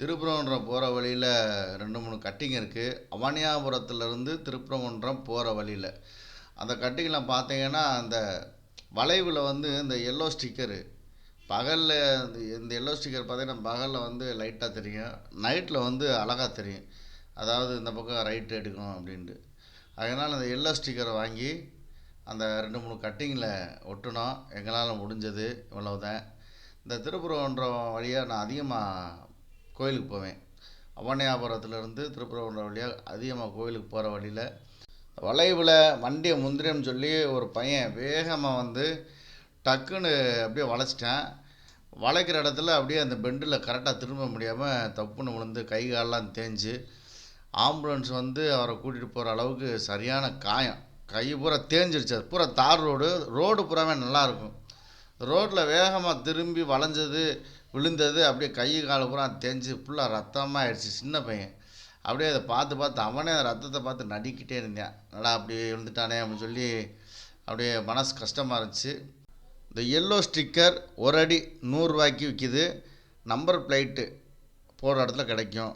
திருப்பரங்குன்றம் போகிற வழியில் ரெண்டு மூணு கட்டிங் இருக்குது அவனியாபுரத்துலேருந்து திருப்பரங்குன்றம் போகிற வழியில். அந்த கட்டிங்கில் பார்த்தீங்கன்னா அந்த வளைவில் வந்து இந்த எல்லோ ஸ்டிக்கரு பகலில் இந்த இந்த எல்லோ ஸ்டிக்கர் பார்த்தீங்கன்னா பகலில் வந்து லைட்டாக தெரியும். நைட்டில் வந்து அழகாக தெரியும். அதாவது இந்த பக்கம் ரைட் எடுக்கணும் அப்படின்ட்டு. அதனால் அந்த எல்லோ ஸ்டிக்கரை வாங்கி அந்த ரெண்டு மூணு கட்டிங்கில் ஒட்டினோம். எங்களால் முடிஞ்சது இவ்வளவுதான். இந்த திருப்பரங்குன்றம் வழியாக நான் அதிகமாக கோயிலுக்கு போவேன். அவனியாபுரத்துலேருந்து திருப்பரங்குன்றம் வழியாக அதிகமாக கோயிலுக்கு போகிற வழியில் வளைவில் வண்டியை முந்திரின்னு சொல்லி ஒரு பையன் வேகமாக வந்து டக்குன்னு அப்படியே வளைச்சிட்டேன். வளைக்கிற இடத்துல அப்படியே அந்த பெண்டில் கரெக்டாக திரும்ப முடியாமல் தப்புன்னு விழுந்து கை காலெலாம் தேஞ்சு ஆம்புலன்ஸ் வந்து அவரை கூட்டிகிட்டு போகிற அளவுக்கு சரியான காயம். கை பூரா தேஞ்சிருச்சு. அது பூரா தார் ரோடு. ரோடு பூராவே நல்லாயிருக்கும் ரோட்டில் வேகமாக திரும்பி வளைஞ்சது. விழுந்தது அப்படியே கை கால் பூரா தேஞ்சு ஃபுல்லாக ரத்தமாக ஆயிடுச்சு சின்ன பையன். அப்படியே அதை பார்த்து பார்த்து அவனே அந்த ரத்தத்தை பார்த்து நடிக்கிட்டே இருந்தேன். நல்லா அப்படி விழுந்துட்டானே அப்படின்னு சொல்லி அப்படியே மனசு கஷ்டமாக இருந்துச்சு. இந்த எல்லோ ஸ்டிக்கர் ஒரு அடி நூறுரூவாய்க்கு விற்கிது நம்பர் பிளேட்டு போடுற இடத்துல கிடைக்கும்.